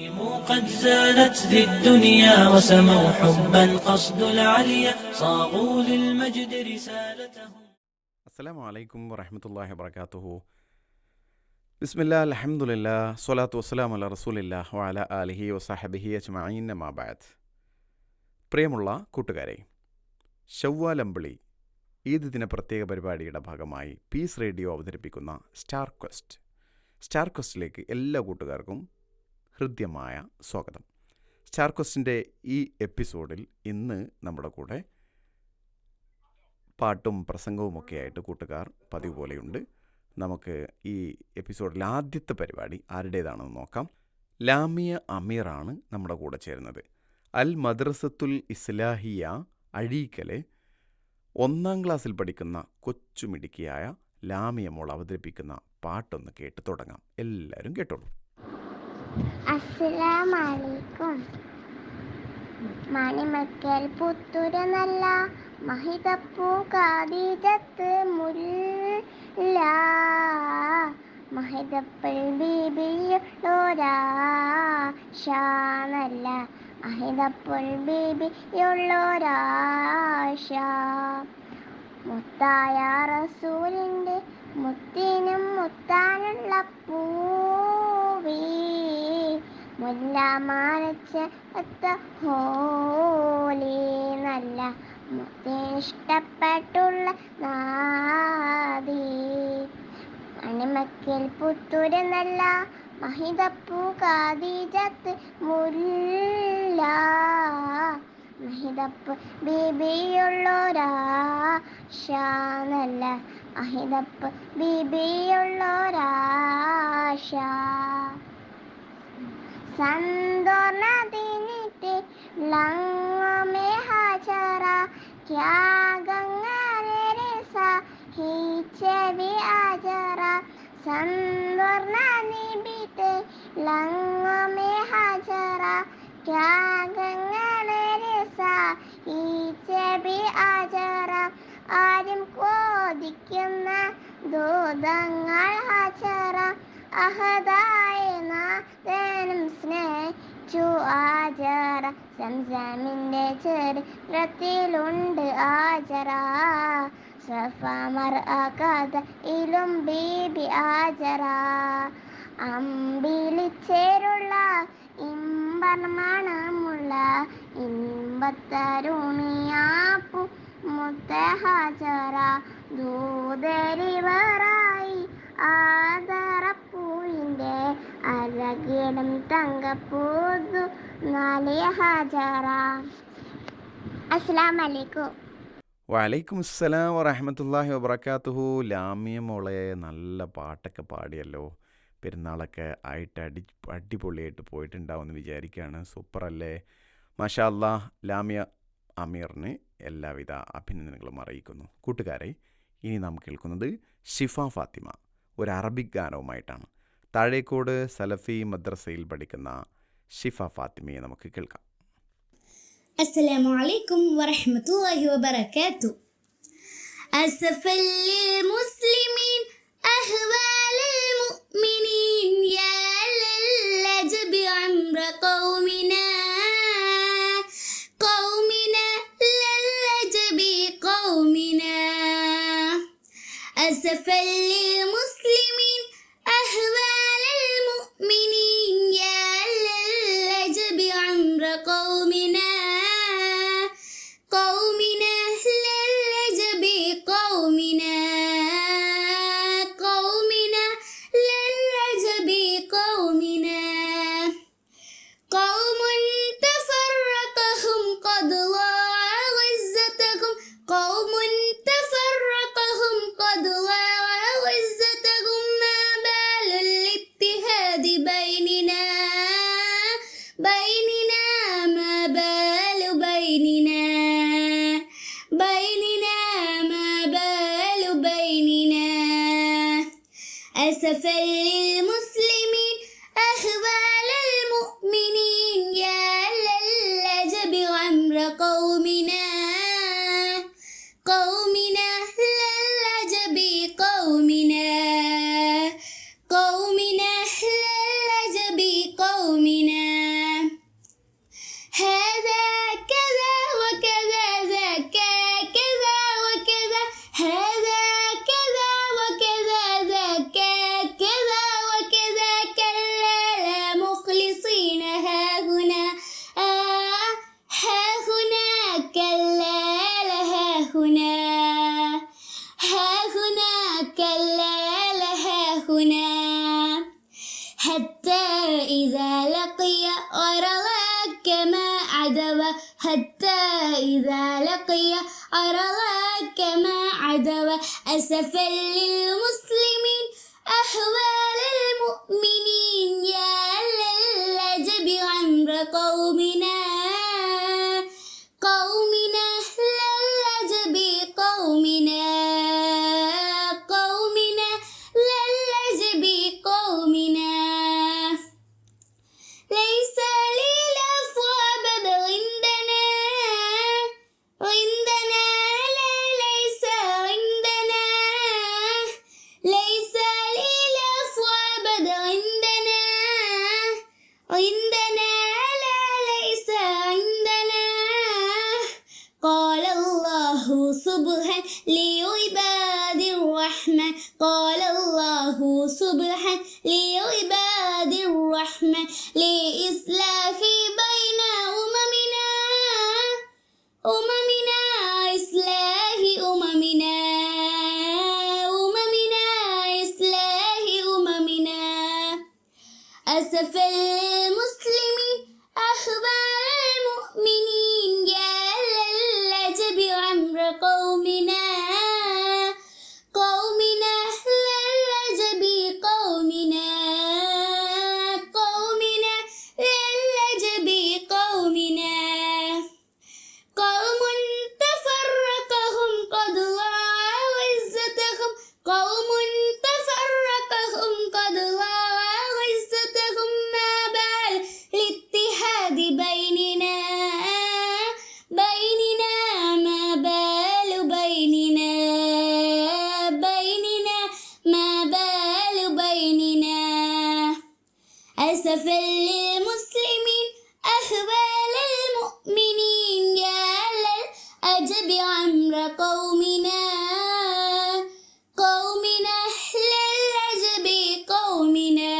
قد زالت ذي الدنيا وسموا حبا قصد العليا صاغوا للمجد رسالتهم അസ്സലാമു അലൈക്കും വറഹമത്തല്ലാഹി വബർക്കാത്തുഹു ബിസ്മില്ലാ അൽഹംദുലില്ലാ സ്വലാത്തു വസ്സലാം അല റസൂലില്ലാ വഅല ആലിഹി വസഹബിഹി അജ്മഈൻ മാബാദ് പ്രിയമുള്ള കൂട്ടുകാരെ ശവ്വാലമ്പിളി ഈദ് ദിന പ്രത്യേക പരിപാടിയുടെ ഭാഗമായി പീസ് റേഡിയോ അവതരിപ്പിക്കുന്ന സ്റ്റാർ ക്വസ്റ്റ് സ്റ്റാർ ക്വസ്റ്റിലേക്ക് എല്ലാ കൂട്ടുകാർക്കും ഹൃദ്യമായ സ്വാഗതം. സ്റ്റാർ ക്വസ്റ്റിന്റെ ഈ എപ്പിസോഡിൽ ഇന്ന് നമ്മുടെ കൂടെ പാട്ടും പ്രസംഗവുമൊക്കെ ആയിട്ട് കൂട്ടുകാർ പതിവ് പോലെയുണ്ട്. നമുക്ക് ഈ എപ്പിസോഡിൽ ആദ്യത്തെ പരിപാടി ആരുടേതാണെന്ന് നോക്കാം. ലാമിയ അമീറാണ് നമ്മുടെ കൂടെ ചേരുന്നത്. അൽ മദ്രസത്തുൽ ഇസ്ലാഹിയ അഴീക്കലെ ഒന്നാം ക്ലാസ്സിൽ പഠിക്കുന്ന കൊച്ചുമിടുക്കിയായ ലാമിയ മോൾ അവതരിപ്പിക്കുന്ന പാട്ടൊന്ന് കേട്ട് തുടങ്ങാം. എല്ലാവരും കേട്ടോളൂ. അസ്സലാമലൈക്കും. മണിമക്കൽ പുത്തൂരെന്നല്ല നല്ല മഹിതപ്പൂ കാതീജത്ത് മുല്ല. മഹിതപ്പൽ ബീബിയുള്ളോരാ ഷാനല്ല മഹിതപ്പുൽ ബീബിയുള്ളോരാശ മുത്തായ റസൂലിന്റെ മുത്തിനും മുത്താനുള്ള പൂവി മുല്ലമാരച്ച ഒത്ത ഹോലി നല്ല ഇഷ്ടപ്പെട്ടുള്ള നാദി. മണിമക്കൽ പുത്തൂര് നല്ല മഹിതപ്പൂ കാതീജത്ത് മുല്ല. മഹിതപ്പ് ബീബിയുള്ളൊരാശാനല്ല അഹിതപ്പ് ബീബിയുള്ളൊരാശ സന്തോർണതിനിട്ട് ലങ്ങമേ ഹാജറ ക്യാഗങ്ങനെ രസ ഹീച്ചവി ആജറ സന്തോർണ നിബിട്ട് ലങ്ങമേ ഹാജറ ക്യാഗങ്ങനെ രസ ഹീച്ചവി ആജറ ആരും കോതിക്കുന്ന ദൂതങ്ങൾ ഹാജറ അഹദായ നാഥനും സ്നേഹിച്ചു. ആചര സംസാമിന്റെ ചരിത്രത്തിലുണ്ട് ആചര സഫമർ അകഥയിലും ബീബി ആചര അമ്പിളിച്ചേരുള്ള ഇമ്പർമണമുള്ള ഇമ്പത്തരുണിയാപ്പു മുത്തഹാജറ ദൂതരിവറായി ആദരപ്പൂവിന്റെ അരകിടം തങ്കപ്പൂതു നാലേ ഹാജറ അസ്സാം വലൈക്കും വലൈക്കും അസ്സലാം വറഹമത്തല്ലാഹി വബർക്കാത്തുഹു ലാമിയ മോളെ നല്ല പാട്ടൊക്കെ പാടിയല്ലോ. പെരുന്നാളൊക്കെ ആയിട്ട് അടി അടിപൊളിയായിട്ട് പോയിട്ടുണ്ടാവുമെന്ന് വിചാരിക്കുകയാണ് സൂപ്പറല്ലേ? മാഷാ അല്ലാ ലാമിയ അമീറിന് എല്ലാവിധ അഭിനന്ദനങ്ങളും അറിയിക്കുന്നു. കൂട്ടുകാരെ ഇനി നാം കേൾക്കുന്നത് ഷിഫ ഫാത്തിമ ഒരു അറബിക് ഗാനവുമായിട്ടാണ്. താഴേക്കോട് സലഫി മദ്രസയിൽ പഠിക്കുന്ന ഷിഫ ഫാത്തിമയെ നമുക്ക് കേൾക്കാം. അസ്സലാമു അലൈക്കും വറഹ്മത്തുള്ളാഹി വബറകാതുഹു മുസ്ലിമീൻ செல்ல ورلاك ما عدوى حتى إذا لقي. أرلاك ما عدوى أسفا للمسلمين أحوال المؤمنين. يا للجب عمر قومي الله سبحان لعباد الرحمن لإصلاح أسفا للمسلمين أهوال المؤمنين. يا للأجب عمر قومنا قومنا أهل العجب قومنا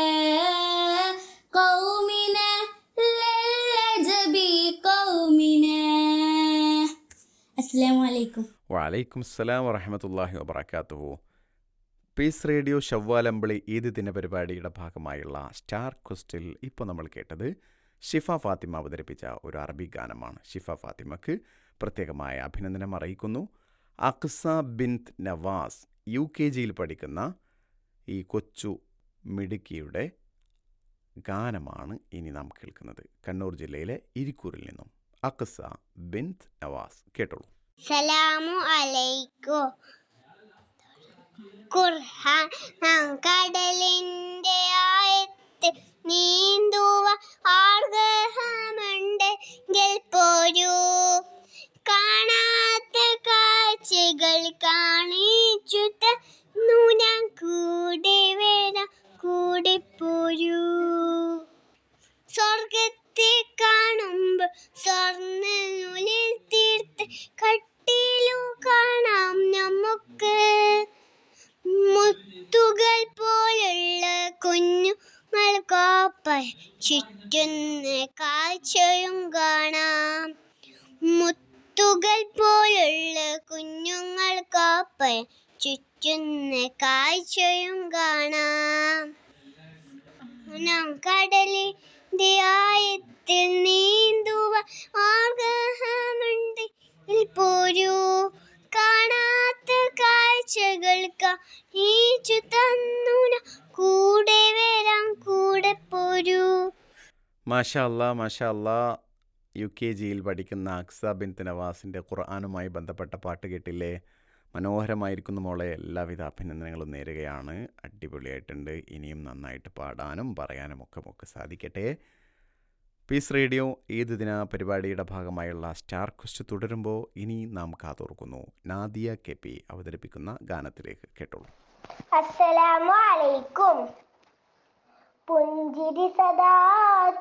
قومنا للأجب قومنا. السلام عليكم. وعليكم السلام ورحمة الله وبركاته. പീസ് റേഡിയോ ഷവ്വാലമ്പിളി ഏത് ദിന പരിപാടിയുടെ ഭാഗമായുള്ള സ്റ്റാർ ക്വസ്റ്റിൽ ഇപ്പോൾ നമ്മൾ കേട്ടത് ഷിഫ ഫാത്തിമ അവതരിപ്പിച്ച ഒരു അറബി ഗാനമാണ്. ഷിഫ ഫാത്തിമക്ക് പ്രത്യേകമായ അഭിനന്ദനം അറിയിക്കുന്നു. അക്സ ബിന്ത് നവാസ് യു കെ ജിയിൽ പഠിക്കുന്ന ഈ കൊച്ചു മിടുക്കിയുടെ ഗാനമാണ് ഇനി നാം കേൾക്കുന്നത്. കണ്ണൂർ ജില്ലയിലെ ഇരിക്കൂറിൽ നിന്നും അക്സ ബിന്ത് നവാസ് കേട്ടോളൂ. സലാമു അലൈക്കും. ഖുർഹാൻ നാം കടലിന്റെ ആയത്ത് നീന്തുവ ആഗ്രഹമുണ്ടെങ്കിൽ പോരൂ. കാണാത്ത കാഴ്ചകൾ കാണിച്ചു തന്നു. ഞാൻ കൂടെ വരാം കൂടെ പോരൂ. സ്വർഗത്തെ കാണുമ്പോ സ്വർണ നൂലിൽ തീർത്ത് കട്ടിലു കാണാം നമുക്ക്. മുത്തുകൾ പോലുള്ള കുഞ്ഞുങ്ങൾക്കൊപ്പം ചുറ്റുന്ന കാഴ്ചയും കാണാം. മുത്തുകൾ പോലുള്ള കുഞ്ഞുങ്ങൾ കുഞ്ഞുങ്ങൾക്കൊപ്പം ചുറ്റുന്ന കാഴ്ചയും കാണാം. നാം കടലിൽ ആയത്തിൽ നീന്തുവ ആഗ്രഹമുണ്ട്. പോരൂ. കാണാത്ത കാഴ്ചകൾക്ക് ഈച്ചു തന്നുന കൂടെ വരാം കൂടെ പോരൂ. മാഷാ മാഷല്ല. മാഷാ അല്ലാ യു കെ ജിയിൽ പഠിക്കുന്ന അക്സ ബിൻ നവാസിന്റെ ഖുർആാനുമായി ബന്ധപ്പെട്ട പാട്ട് കേട്ടില്ലേ? മനോഹരമായിരിക്കുന്നു മോളെ. എല്ലാവിധ അഭിനന്ദനങ്ങളും നേരുകയാണ്. അടിപൊളിയായിട്ടുണ്ട്. ഇനിയും നന്നായിട്ട് പാടാനും പറയാനും ഒക്കെ ഒക്കെ സാധിക്കട്ടെ. പീസ് റേഡിയോ ഏത് ദിന പരിപാടിയുടെ ഭാഗമായുള്ള സ്റ്റാർ ക്വസ്റ്റ് തുടരുമ്പോൾ ഇനി നാം കാതോർക്കുന്നു. നാദിയ കെ പി അവതരിപ്പിക്കുന്ന ഗാനത്തിലേക്ക് കേട്ടോളൂ. പുഞ്ചിരി സദാ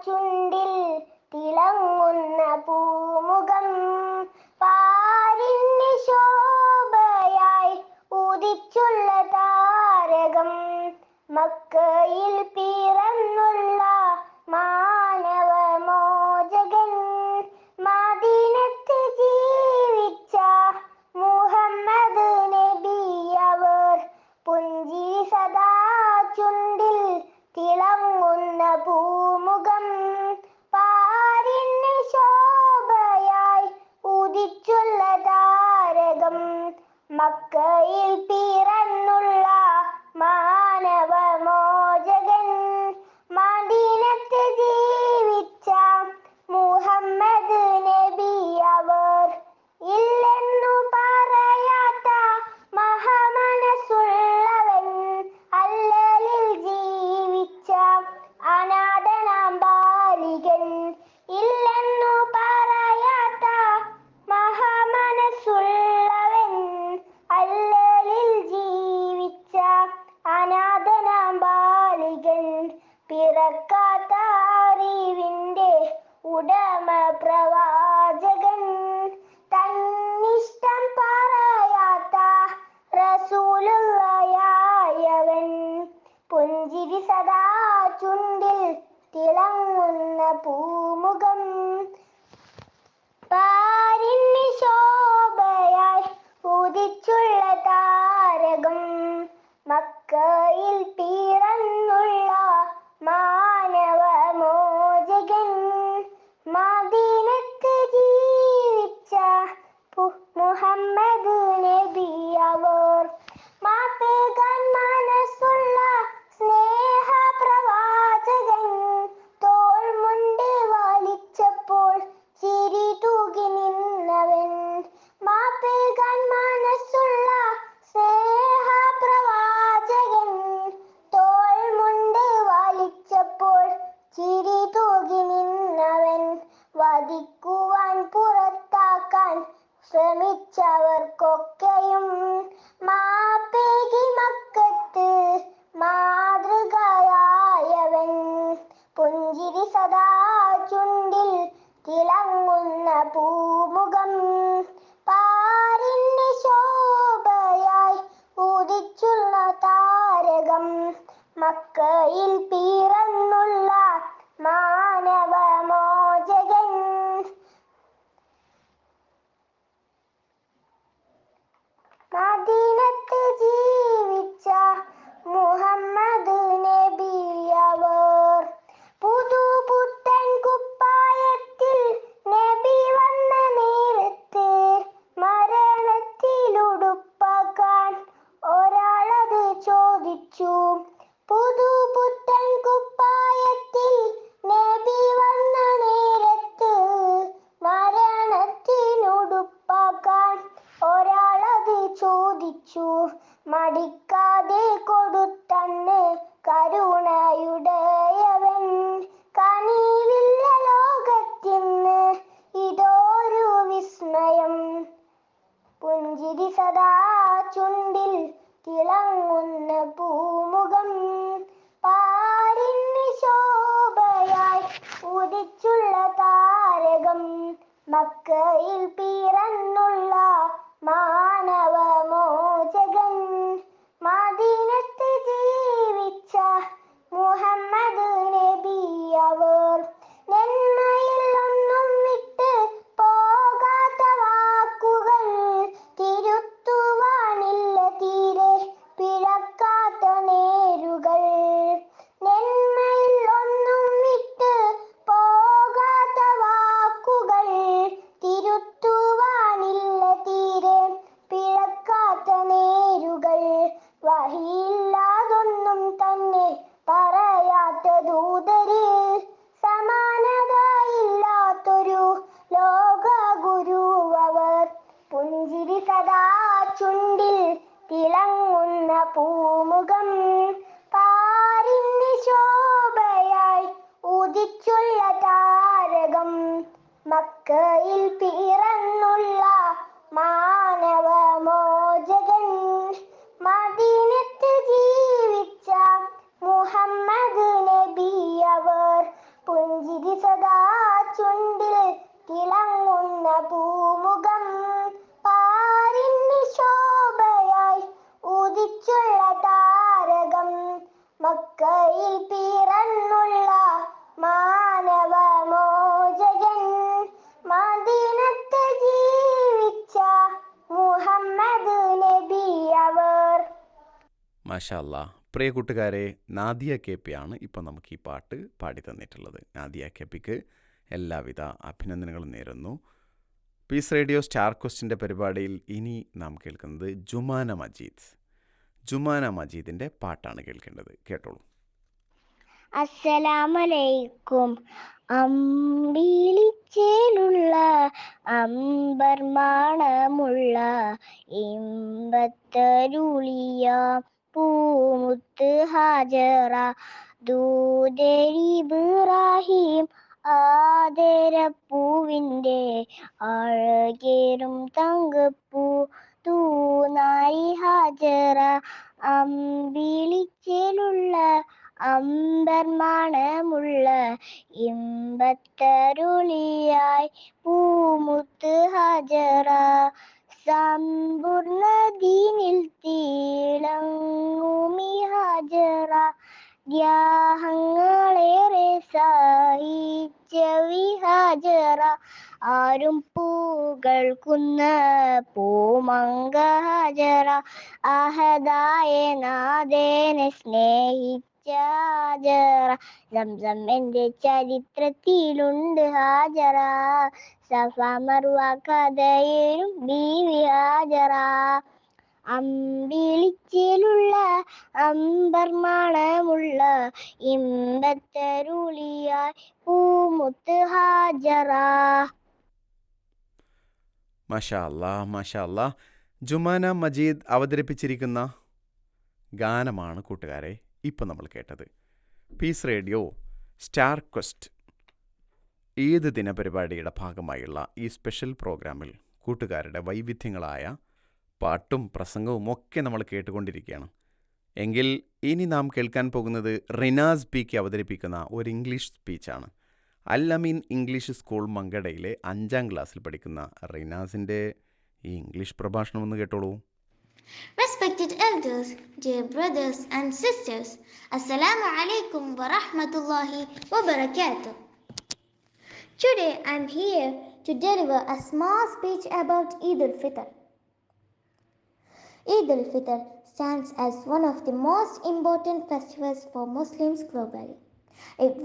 ചുണ്ടിൽ തിളങ്ങുന്ന പൂമുഖം പാരിന് മക്കയിൽ പിറന്നുള്ള മാഷല്ല പ്രിയ കൂട്ടുകാരെ നാദിയ കെ പി ആണ് ഇപ്പോൾ നമുക്ക് ഈ പാട്ട് പാടി തന്നിട്ടുള്ളത്. നാദിയ കെ പിക്ക് എല്ലാവിധ അഭിനന്ദനങ്ങളും നേരുന്നു. പീസ് റേഡിയോ സ്റ്റാർ ക്വസ്റ്റിന്റെ പരിപാടിയിൽ ഇനി നാം കേൾക്കുന്നത് ജുമാന മജീദ്. ജുമാന മജീദിന്റെ പാട്ടാണ് കേൾക്കേണ്ടത്. കേട്ടോളൂ. അസലാമലൈക്കും അമ്പിളിച്ചേലുള്ള അമ്പർമാണമുള്ള ഇമ്പത്തരുളിയ പൂമുത്ത് ഹാജറ. ദൂതരി ആദരപ്പൂവിന്റെ അഴകേറും തങ്കപ്പൂ. തൂനായി ഹാജറ. അമ്പിളിച്ചിലുള്ള അമ്പർമാണമുള്ള ഇമ്പത്തരുളിയായി പൂമുത്ത് ഹാജറ. സമ്പൂർണ ദീനിൽ തിളങ്ങുമി ഹാജറ. ദ്യാഹങ്ങളേറെ സഹിച്ച വിഹാജറ ആരും പൂകൾക്കുന്ന പൂമങ്ക ഹാജറ. അഹദായ നാദേനെ സ്നേഹിച്ച ഹാജറ ചരിത്രത്തിലുണ്ട് ഹാജറ. സഫ കഥയിലും ബീവി ഹാജറ. അമ്പിളിച്ചിലുള്ള അമ്പർമാണമുള്ള ഇമ്പത്തരുളിയായി പൂമുത്ത് ഹാജറ. മഷാല്ല മഷാല്ല ജുമാന മജീദ് അവതരിപ്പിച്ചിരിക്കുന്ന ഗാനമാണ് കൂട്ടുകാരെ. ഇപ്പം നമ്മൾ കേട്ടത്. പീസ് റേഡിയോ സ്റ്റാർ ക്വസ്റ്റ് ഏത് ദിനപരിപാടിയുടെ ഭാഗമായുള്ള ഈ സ്പെഷ്യൽ പ്രോഗ്രാമിൽ കൂട്ടുകാരുടെ വൈവിധ്യങ്ങളായ പാട്ടും പ്രസംഗവും ഒക്കെ നമ്മൾ കേട്ടുകൊണ്ടിരിക്കുകയാണ്. എങ്കിൽ ഇനി നാം കേൾക്കാൻ പോകുന്നത് റിനാസ് പി കെ അവതരിപ്പിക്കുന്ന ഒരു ഇംഗ്ലീഷ് സ്പീച്ചാണ് അല്ലമീൻ ഇംഗ്ലീഷ് സ്കൂൾ മങ്കടയിലെ അഞ്ചാം ക്ലാസ്സിൽ പഠിക്കുന്ന റിനാസിന്റെ ഈ ഇംഗ്ലീഷ് പ്രഭാഷണം ഒന്ന് കേട്ടോളൂ. Respected elders, dear brothers and sisters, Assalamu alaikum wa rahmatullahi wa barakatuh. Today I am here to deliver a small speech about Eid al-Fitr. Eid al-Fitr stands as one of the most important festivals for Muslims globally. It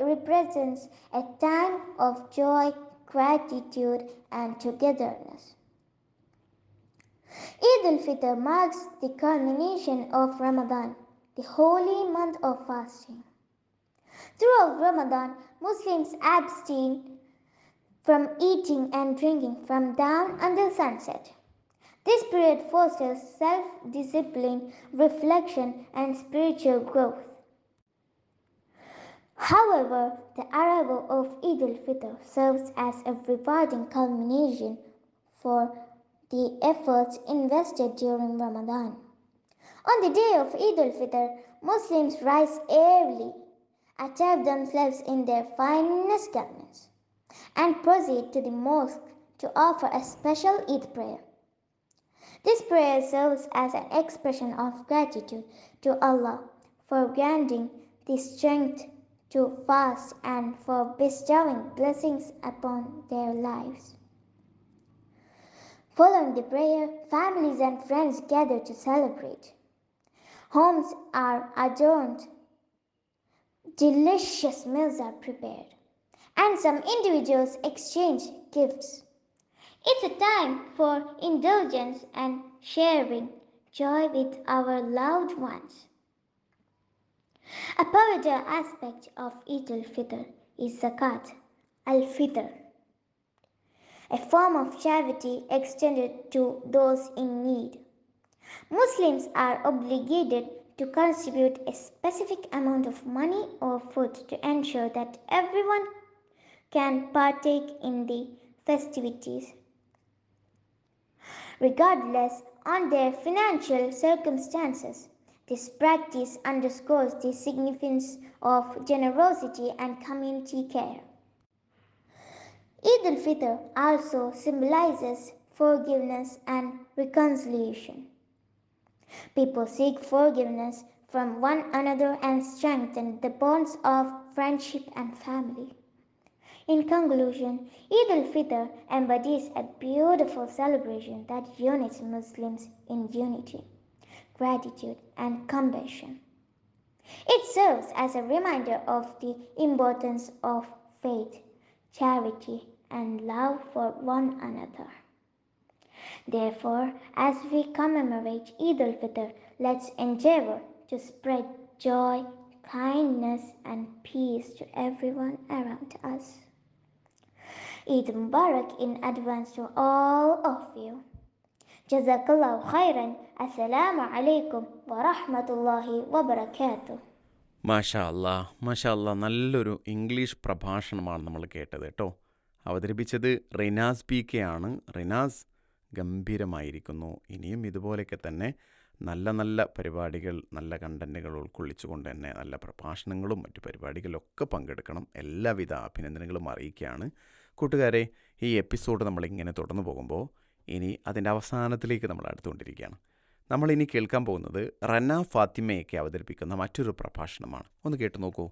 represents a time of joy, gratitude, and togetherness. Eid al-Fitr marks the culmination of Ramadan, the holy month of fasting. Throughout Ramadan, Muslims abstain from eating and drinking from dawn until sunset. This period fosters self discipline, reflection, and spiritual growth. However, the arrival of Eid al Fitr serves as a rewarding culmination for the efforts invested during Ramadan. On the day of Eid al Fitr, Muslims rise early, attired themselves in their finest garments, and proceed to the mosque to offer a special Eid prayer. This prayer serves as an expression of gratitude to Allah for granting the strength to fast and for bestowing blessings upon their lives. Following the prayer, families and friends gather to celebrate. Homes are adorned, delicious meals are prepared, and some individuals exchange gifts. It's a time for indulgence and sharing joy with our loved ones. A pivotal aspect of Eid al-Fitr is zakat al-Fitr, a form of charity extended to those in need. Muslims are obligated to contribute a specific amount of money or food to ensure that everyone can partake in the festivities regardless on their financial circumstances. This practice underscores the significance of generosity and community care. Eid al-Fitr also symbolizes forgiveness and reconciliation. People seek forgiveness from one another and strengthen the bonds of friendship and family. In conclusion, Eid al-Fitr embodies a beautiful celebration that unites Muslims in unity, gratitude, and compassion. It serves as a reminder of the importance of faith, charity, and love for one another. Therefore, as we commemorate Eid al-Fitr, let's endeavor to spread joy, kindness, and peace to everyone around us. Eid Mubarak in advance to all of you. Jazakallah khairan. Assalamu alaikum wa rahmatullahi wa barakatuh. മാഷാ അല്ലാ മാഷാ അല്ലാ നല്ലൊരു English പ്രഭാഷണമാണ് നമ്മൾ കേട്ടത് കേട്ടോ അവതരിപ്പിച്ചത് Rinas P K ആണ്. റിനാസ് ഗംഭീരമായിരിക്കുന്നു. ഇനിയും ഇതുപോലെയൊക്കെ തന്നെ നല്ല നല്ല പരിപാടികൾ നല്ല കണ്ടന്റുകൾ ഉൾക്കൊള്ളിച്ചുകൊണ്ട് തന്നെ നല്ല പ്രഭാഷണങ്ങളും മറ്റു പരിപാടികളൊക്കെ പങ്കെടുക്കണം. എല്ലാവിധ അഭിനന്ദനങ്ങളും അറിയിക്കുകയാണ്. കൂട്ടുകാരെ ഈ എപ്പിസോഡ് നമ്മളിങ്ങനെ തുടർന്നു പോകുമ്പോൾ ഇനി അതിന്റെ അവസാനത്തിലേക്ക് നമ്മൾ അടുത്തുകൊണ്ടിരിക്കുകയാണ്. നമ്മളിനി കേൾക്കാൻ പോകുന്നത് റന്ന ഫാത്തിമയൊക്കെ അവതരിപ്പിക്കുന്ന മറ്റൊരു പ്രഭാഷണമാണ്. ഒന്ന് കേട്ടു നോക്കൂ.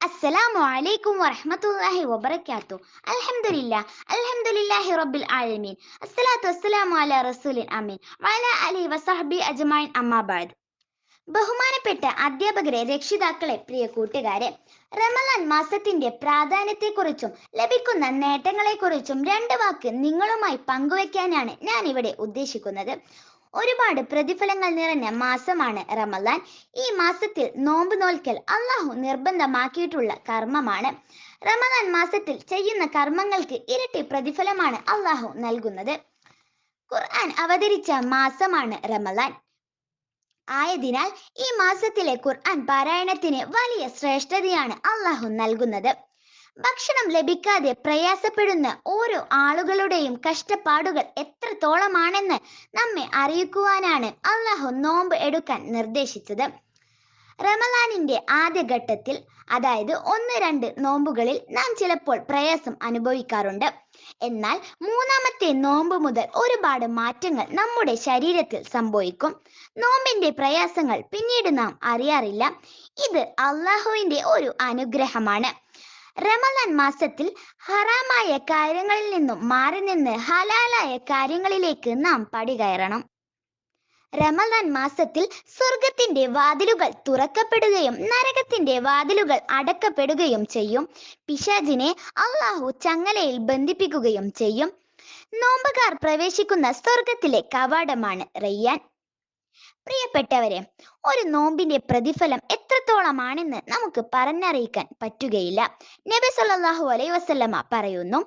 അസ്സലാമു അലൈക്കും വറഹ്മത്തുള്ളാഹി വബറകാത്തു. അൽഹംദുലില്ലാ അൽഹംദുലില്ലാഹി റബ്ബിൽ ആലമീൻ. അസ്സലാത്തു വസ്സലാമു അലാ റസൂലിൻ അമീൻ. വഅലാ അലി അജ്മഈൻ അമ്മാ ബാദ് ബഹുമാനപ്പെട്ട അധ്യാപകരെ രക്ഷിതാക്കളെ പ്രിയ കൂട്ടുകാരെ റമലാൻ മാസത്തിന്റെ പ്രാധാന്യത്തെക്കുറിച്ചും ലഭിക്കുന്ന നേട്ടങ്ങളെക്കുറിച്ചും രണ്ട് വാക്ക് നിങ്ങളുമായി പങ്കുവെക്കാനാണ് ഞാൻ ഇവിടെ ഉദ്ദേശിക്കുന്നത്. ഒരുപാട് പ്രതിഫലങ്ങൾ നിറഞ്ഞ മാസമാണ് റമദാൻ. ഈ മാസത്തിൽ നോമ്പ് നോൽക്കൽ അള്ളാഹു നിർബന്ധമാക്കിയിട്ടുള്ള കർമ്മമാണ്. റമദാൻ മാസത്തിൽ ചെയ്യുന്ന കർമ്മങ്ങൾക്ക് ഇരട്ടി പ്രതിഫലമാണ് അള്ളാഹു നൽകുന്നത്. ഖുർആൻ അവതരിച്ച മാസമാണ് റമദാൻ. ആയതിനാൽ ഈ മാസത്തിലെ ഖുർആൻ പാരായണത്തിന് വലിയ ശ്രേഷ്ഠതയാണ് അള്ളാഹു നൽകുന്നത്. ഭക്ഷണം ലഭിക്കാതെ പ്രയാസപ്പെടുന്ന ഓരോ ആളുകളുടെയും കഷ്ടപ്പാടുകൾ എത്രത്തോളമാണെന്ന് നമ്മെ അറിയിക്കുവാനാണ് അള്ളാഹു നോമ്പ് എടുക്കാൻ നിർദ്ദേശിച്ചത്. റമലാനിന്റെ ആദ്യഘട്ടത്തിൽ അതായത് ഒന്ന് രണ്ട് നോമ്പുകളിൽ നാം ചിലപ്പോൾ പ്രയാസം അനുഭവിക്കാറുണ്ട്. എന്നാൽ മൂന്നാമത്തെ നോമ്പ് മുതൽ ഒരുപാട് മാറ്റങ്ങൾ നമ്മുടെ ശരീരത്തിൽ സംഭവിക്കും. നോമ്പിന്റെ പ്രയാസങ്ങൾ പിന്നീട് നാം അറിയാറില്ല. ഇത് അള്ളാഹുവിന്റെ ഒരു അനുഗ്രഹമാണ്. റമലാൻ മാസത്തിൽ ഹറാമായ കാര്യങ്ങളിൽ നിന്നും മാറി നിന്ന് ഹലാലായ കാര്യങ്ങളിലേക്ക് നാം പടികയറണം റമദാൻ മാസത്തിൽ സ്വർഗത്തിന്റെ വാതിലുകൾ തുറക്കപ്പെടുകയും നരകത്തിന്റെ വാതിലുകൾ അടക്കപ്പെടുകയും ചെയ്യും. പിശാജിനെ അള്ളാഹു ചങ്ങലയിൽ ബന്ധിപ്പിക്കുകയും ചെയ്യും. നോമ്പുകാർ പ്രവേശിക്കുന്ന സ്വർഗത്തിലെ കവാടമാണ് റയ്യാൻ. പ്രിയപ്പെട്ടവരെ ഒരു നോമ്പിന്റെ പ്രതിഫലം എത്രത്തോളമാണെന്ന് നമുക്ക് പറഞ്ഞറിയിക്കാൻ പറ്റുകയില്ല. നബി സല്ലല്ലാഹു അലൈഹി വസല്ലമ പറയുന്നു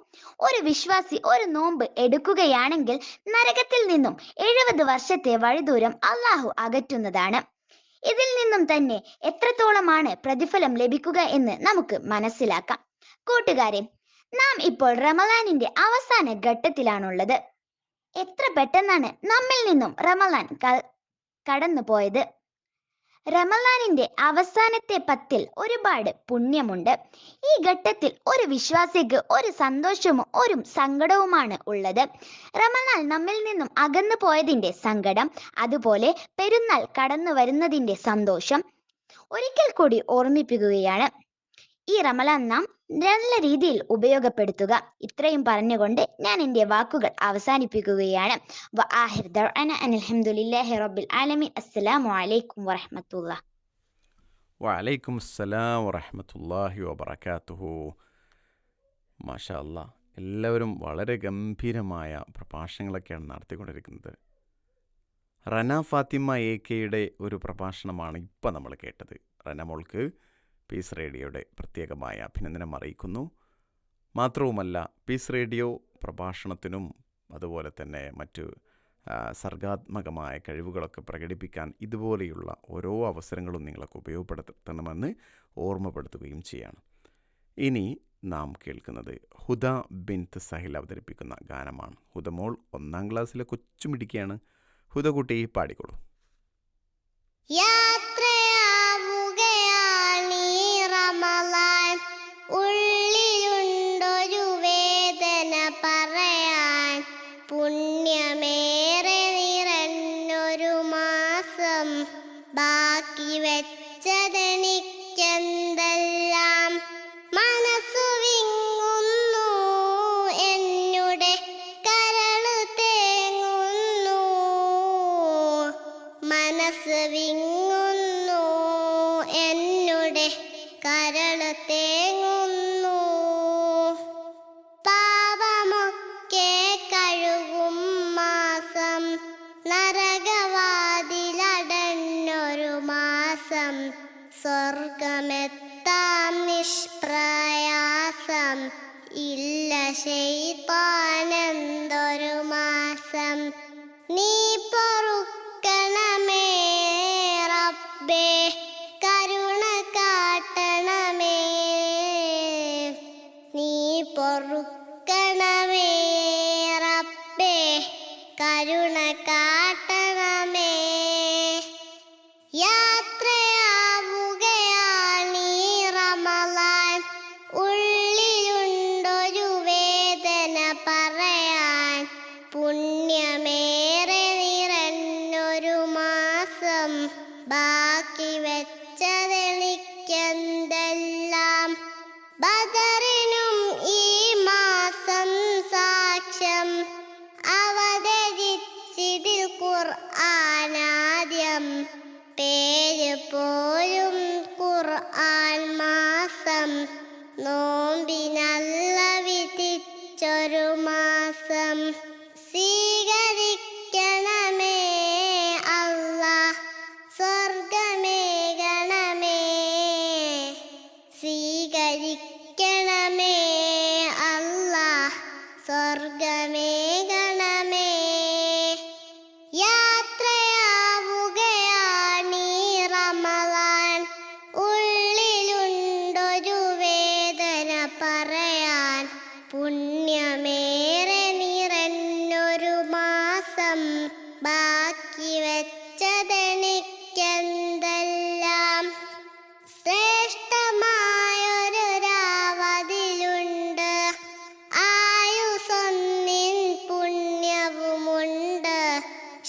ഒരു വിശ്വാസി ഒരു നോമ്പ് എടുക്കുകയാണെങ്കിൽ നരകത്തിൽ നിന്നും എഴുപത് വർഷത്തെ വഴിദൂരം അള്ളാഹു അകറ്റുന്നതാണ്. ഇതിൽ നിന്നും തന്നെ എത്രത്തോളമാണ് പ്രതിഫലം ലഭിക്കുക എന്ന് നമുക്ക് മനസ്സിലാക്കാം. കൂട്ടുകാരെ നാം ഇപ്പോൾ റമലാനിന്റെ അവസാന ഘട്ടത്തിലാണുള്ളത്. എത്ര പെട്ടെന്നാണ് നമ്മിൽ നിന്നും റമലാൻ ക- കടന്നു പോയത്. റമലാനിന്റെ അവസാനത്തെ പത്തിൽ ഒരുപാട് പുണ്യമുണ്ട്. ഈ ഘട്ടത്തിൽ ഒരു വിശ്വാസിക്ക് ഒരു സന്തോഷവും ഒരു സങ്കടവുമാണ് ഉള്ളത്. റമലാൻ നമ്മിൽ നിന്നും അകന്നു പോയതിന്റെ സങ്കടം അതുപോലെ പെരുന്നാൾ കടന്നു വരുന്നതിന്റെ സന്തോഷം ഒരിക്കൽ കൂടി ഓർമ്മിപ്പിക്കുകയാണ്. ഈ റമലാൻ നാം നല്ല രീതിയിൽ ഉപയോഗപ്പെടുത്തുക. ഇത്രയും പറഞ്ഞുകൊണ്ട് ഞാൻ എന്റെ വാക്കുകൾ അവസാനിപ്പിക്കുകയാണ്. റബ്ബിൽ ആലമീൻ. അസ്സലാമു അലൈക്കും അസ്സലാം മാഷാ എല്ലാവരും വളരെ ഗംഭീരമായ പ്രഭാഷണങ്ങളൊക്കെയാണ് നടത്തിക്കൊണ്ടിരിക്കുന്നത്. റന ഫാത്തിമ എ കെയുടെ ഒരു പ്രഭാഷണമാണ് ഇപ്പം നമ്മൾ കേട്ടത്. റന മോൾക്ക് പീസ് റേഡിയോയുടെ പ്രത്യേകമായ അഭിനന്ദനം അറിയിക്കുന്നു. മാത്രവുമല്ല പീസ് റേഡിയോ പ്രഭാഷണത്തിനും അതുപോലെ തന്നെ മറ്റ് സർഗാത്മകമായ കഴിവുകളൊക്കെ പ്രകടിപ്പിക്കാൻ ഇതുപോലെയുള്ള ഓരോ അവസരങ്ങളും നിങ്ങളൊക്കെ ഉപയോഗപ്പെടുത്തണമെന്ന് ഓർമ്മപ്പെടുത്തുകയും ചെയ്യാണ്. ഇനി നാം കേൾക്കുന്നത് ഹുദ ബിൻത്ത് സഹിൽ അവതരിപ്പിക്കുന്ന ഗാനമാണ്. ഹുദമോൾ ഒന്നാം ക്ലാസ്സിലെ കൊച്ചുമിടിക്കുകയാണ് ഹുദകുട്ടി പാടിക്കോളൂ. റമലാൻ ഉള്ളിലുണ്ടൊരു സ്വർഗമെത്താം നിഷ്പ്രയാസം ഇല്ല ശൈത്താനെന്തൊരു മാസം. നീ പൊറുക്കണമേ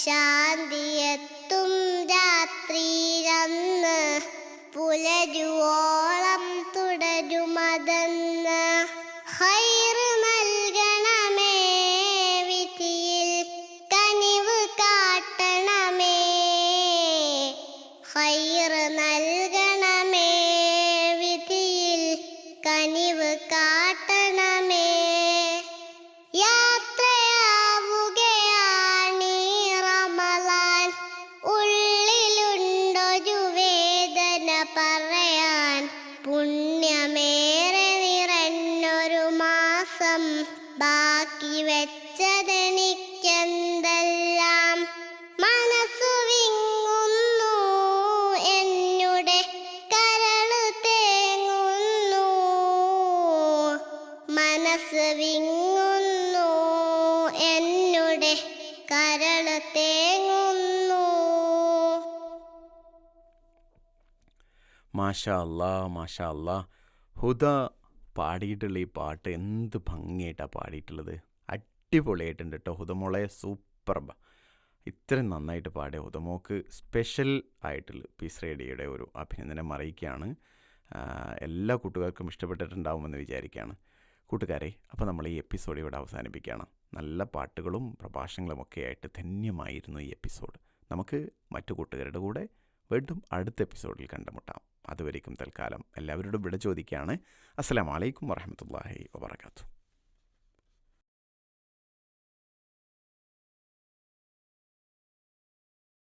しゃい。വിങ്ങുന്നു എന്നുടെ കരൾ തേങ്ങുന്നു മാഷാ അല്ലാ മാഷാ അല്ലാ ഹുദ പാടിയിട്ടുള്ള ഈ പാട്ട് എന്ത് ഭംഗിയായിട്ടാണ് പാടിയിട്ടുള്ളത്. അടിപൊളിയായിട്ടുണ്ട് കേട്ടോ ഹുദമോളെ സൂപ്പർ ഇത്രയും നന്നായിട്ട് പാടിയ ഹുദമോക്ക് സ്പെഷ്യൽ ആയിട്ടുള്ള പീസ് റേഡിയോയുടെ ഒരു അഭിനന്ദനം അറിയിക്കുകയാണ്. എല്ലാ കൂട്ടുകാർക്കും ഇഷ്ടപ്പെട്ടിട്ടുണ്ടാവുമെന്ന് വിചാരിക്കുകയാണ്. കൂട്ടുകാരെ അപ്പോൾ നമ്മൾ ഈ എപ്പിസോഡ് ഇവിടെ അവസാനിപ്പിക്കുകയാണ്. നല്ല പാട്ടുകളും പ്രഭാഷണങ്ങളും ഒക്കെ ആയിട്ട് ധന്യമായിരുന്നു ഈ എപ്പിസോഡ്. നമുക്ക് മറ്റു കൂട്ടുകാരുടെ കൂടെ വീണ്ടും അടുത്ത എപ്പിസോഡിൽ കണ്ടുമുട്ടാം. അതുവരേക്കും തൽക്കാലം എല്ലാവരോടും വിട ചോദിക്കുകയാണ്. അസ്സലാമു അലൈക്കും വറഹമത്തല്ലാഹി വബർക്കാത്തു